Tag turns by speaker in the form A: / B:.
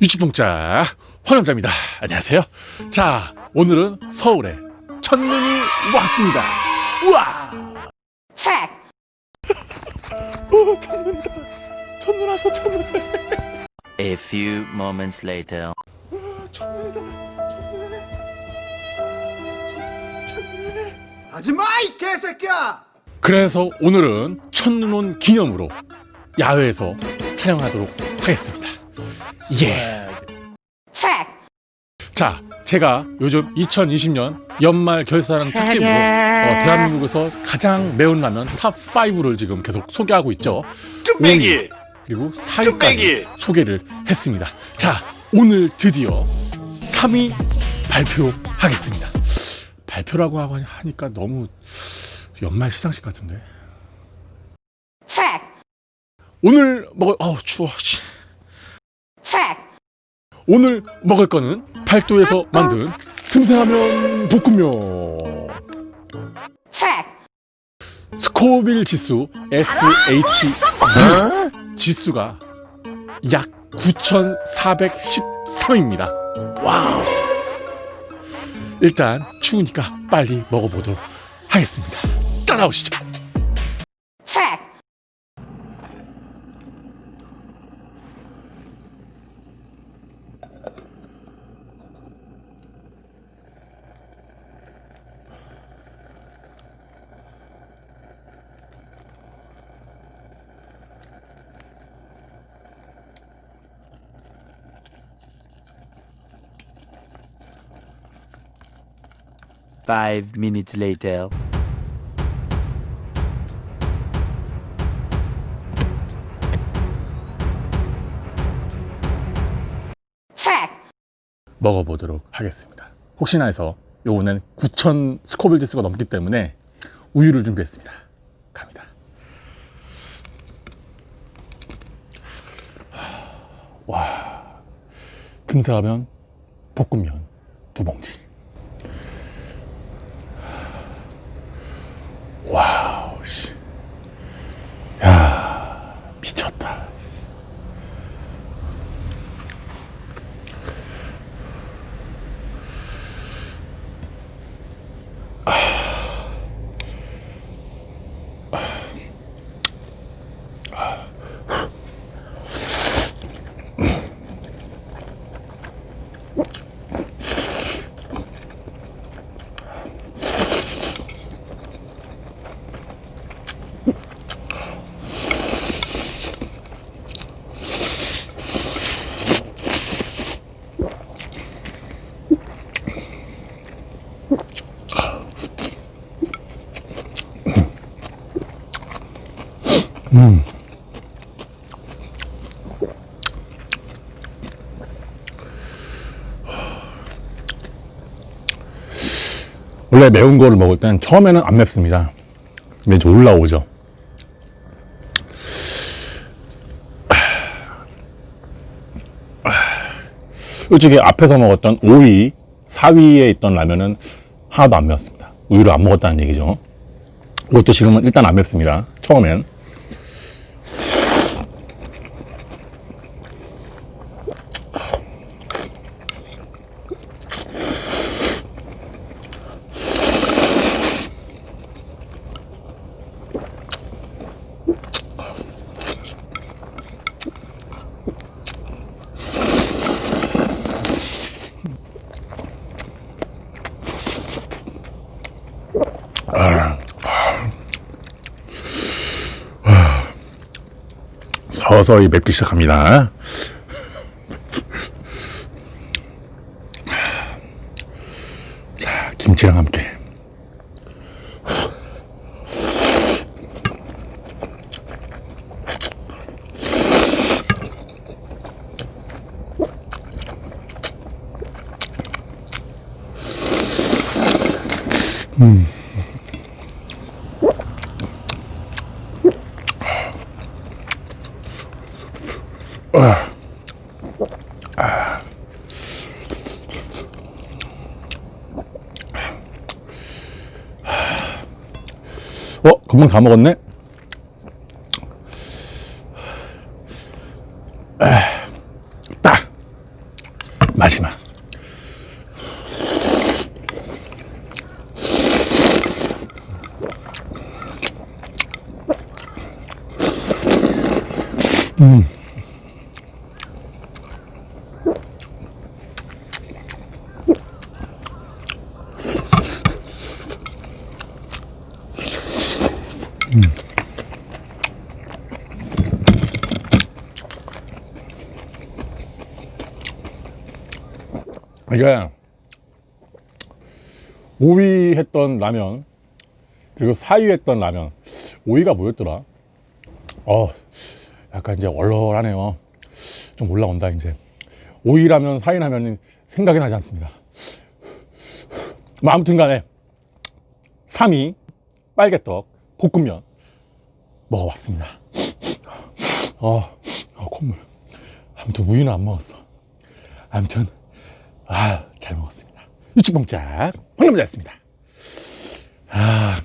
A: 유치봉자 황영자입니다. 안녕하세요. 자, 오늘은 서울에 첫눈이 왔습니다. 우와!
B: check,
A: 오, 첫눈이다. 첫눈 왔어, 첫눈.
C: A few moments later.
A: 첫눈이다.
D: 하지마 이 개새끼야!
A: 그래서 오늘은 첫눈 온 기념으로 야외에서 촬영하도록 하겠습니다. 예.
B: check,
A: 자, 제가 요즘 2020년 연말 결산 특집으로 어, 대한민국에서 가장 매운 라면 탑 5를 지금 계속 소개하고 있죠.
D: 뚝배기!
A: 그리고 4위까지
D: 뚝배기!
A: 소개를 했습니다. 자, 오늘 드디어 3위 발표하겠습니다. 발표라고 하니까 너무 연말 시상식 같은데. 오늘 먹을 아우 추워. 씨. 오늘 먹을 거는 팔도에서 만든 틈새라면 볶음면. 스코빌 지수 SH 지수가 약 9,413입니다. 와우. 일단 추우니까 빨리 먹어보도록 하겠습니다. 따라오시죠.
C: Five minutes later.
B: check,
A: 먹어보도록 하겠습니다. 혹시나 해서 요거는 9,000 스코빌 지수가 넘기 때문에 우유를 준비했습니다. 갑니다. 와, 틈새라면 볶음면 두 봉지. 원래 매운 거를 먹을 땐 처음에는 안 맵습니다. 근데 이제 올라오죠. 솔직히 앞에서 먹었던 5위, 4위에 있던 라면은 하나도 안 매웠습니다. 우유를 안 먹었다는 얘기죠. 이것도 지금은 일단 안 맵습니다. 처음엔. 서서히 맵기 시작합니다. 자, 김치랑 함께. 어, 금방 다 먹었네? 에, 딱! 마지막. 이게 5위 했던 라면 그리고 4위 했던 라면 5위가 뭐였더라? 어 약간 이제 얼얼하네요. 좀 올라온다 이제 5위 라면 4위 라면은 생각이 나지 않습니다. 뭐 아무튼 간에 3위 빨개떡 볶음면 먹어봤습니다. 아, 아 콧물. 아무튼 우유는 안 먹었어. 아무튼 아, 잘 먹었습니다. 유축봉짝 황남자였습니다. 아.